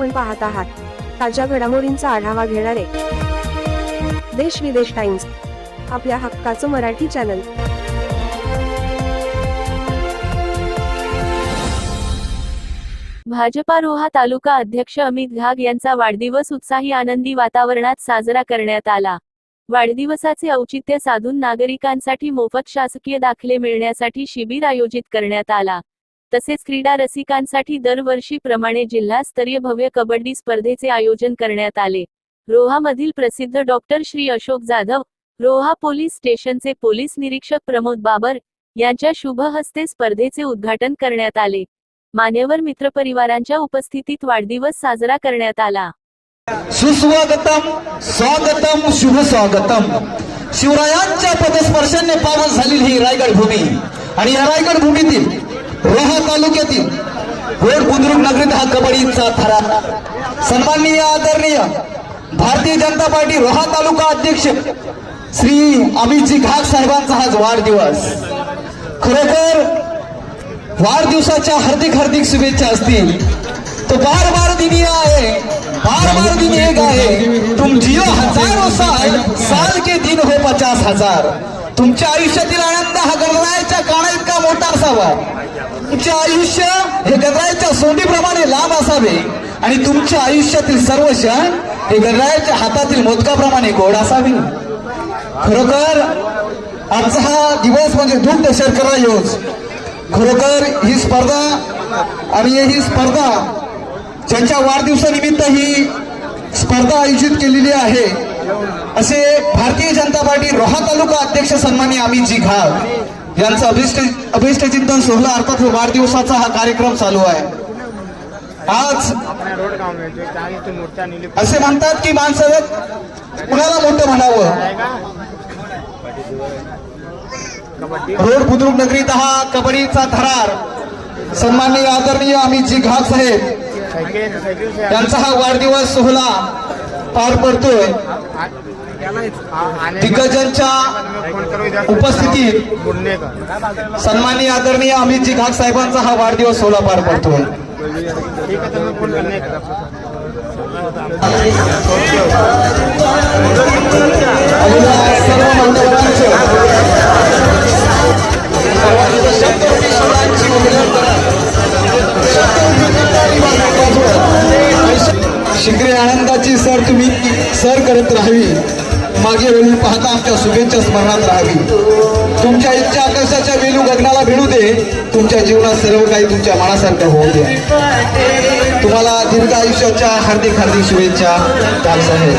आपण पाहत आहात. ताज्या घडामोडींचा आढावा घेणारे देश विदेश टाइम्स आपल्या हक्काचं मराठी चॅनल. भाजपा रोहा तालुका अध्यक्ष अमित घाग यांचा वाढदिवस उत्साही आनंदी वातावरणात साजरा करण्यात आला. वाढदिवसाचे औचित्य साधून नागरिकांसाठी मोफत शासकीय दाखले मिळण्यासाठी शिबिर आयोजित करण्यात आला. तसेच क्रीडा रसिकांसाठी दरवर्षीप्रमाणे जिल्हास्तरीय भव्य कबड्डी स्पर्धेचे आयोजन करण्यात आले. रोहामधील प्रसिद्ध डॉक्टर श्री अशोक जाधव रोहा पोलीस स्टेशनचे पोलीस निरीक्षक प्रमोद बाबर यांच्या शुभ हस्ते स्पर्धेचे उद्घाटन करण्यात आले. मान्यवर मित्रपरिवारांच्या उपस्थितीत वाढदिवस साजरा करण्यात आला. सुस्वागतम स्वागतम शुभ स्वागतम शिवरायांच्या पदस्पर्शाने पावन झालेली ही रायगड भूमी आणि या रायगड भूमीतील रोहा तालुक्यातील गोड बुद्रुक नगरीत हा कबड्डीचा थरा. सन्माननीय आदरणीय भारतीय जनता पार्टी रोहा तालुका अध्यक्ष श्री अमितजी घाट साहेबांचा आज वाढदिवस. खरोखर वाढदिवसाच्या हार्दिक हार्दिक शुभेच्छा असतील. तो बार बार दिनी आहे. बार बार दिन एक आहे. तुम जिओ हजारो साल साल के दिन हो पचास हजार. तुमच्या आयुष्यातील आनंद हा गणरायाच्या काना इतका मोठा असावा. तुमचे आयुष्य हे गणरायाच्या सोंडीप्रमाणे लांब असावे. आणि तुमच्या आयुष्यातील सर्व क्षण हे गणरायाच्या हातातील मोदकाप्रमाणे गोड असावे. खरोखर आजचा हा दिवस म्हणजे दुग्ध शर्करा योज. खरोखर ही स्पर्धा आणि ही स्पर्धा ज्यांच्या वाढदिवसानिमित्त ही स्पर्धा आयोजित केलेली आहे असे भारतीय जनता पार्टी रोहा तालुका अध्यक्ष सन्मानी अमितजी घाल यांचा अभिष्ट अभिष्टचिंतन सोहळा अर्थात वाढदिवसाचा हा कार्यक्रम चालू आहे. आज असे म्हणतात की माणसं कुणाला मोठं म्हणावं? रोड बुद्रुक नगरीत हा कबड्डीचा थरार. सन्माननीय आदरणीय अमितजी जी साहेब. साइकिल यांचा हा वाढदिवस सोहळा पार पडतोय. दिग्गजांच्या उपस्थितीत सन्माननीय आदरणीय अमितजी घाग साहेबांचा हा वाढदिवस सोहळा पार पडतोय. ठीक आनंद सर्व सर तुम्ही सर करत राहावी. मागे वेळी पाहता आमच्या शुभेच्छा स्मरणात राहावी. तुमच्या इच्छा आकाशाच्या वेलू गगनाला भिडू दे. तुमच्या जीवनात सर्व काही तुमच्या मनासारखं होऊ दे. तुम्हाला दीर्घ आयुष्याच्या हार्दिक हार्दिक शुभेच्छा. साहेब.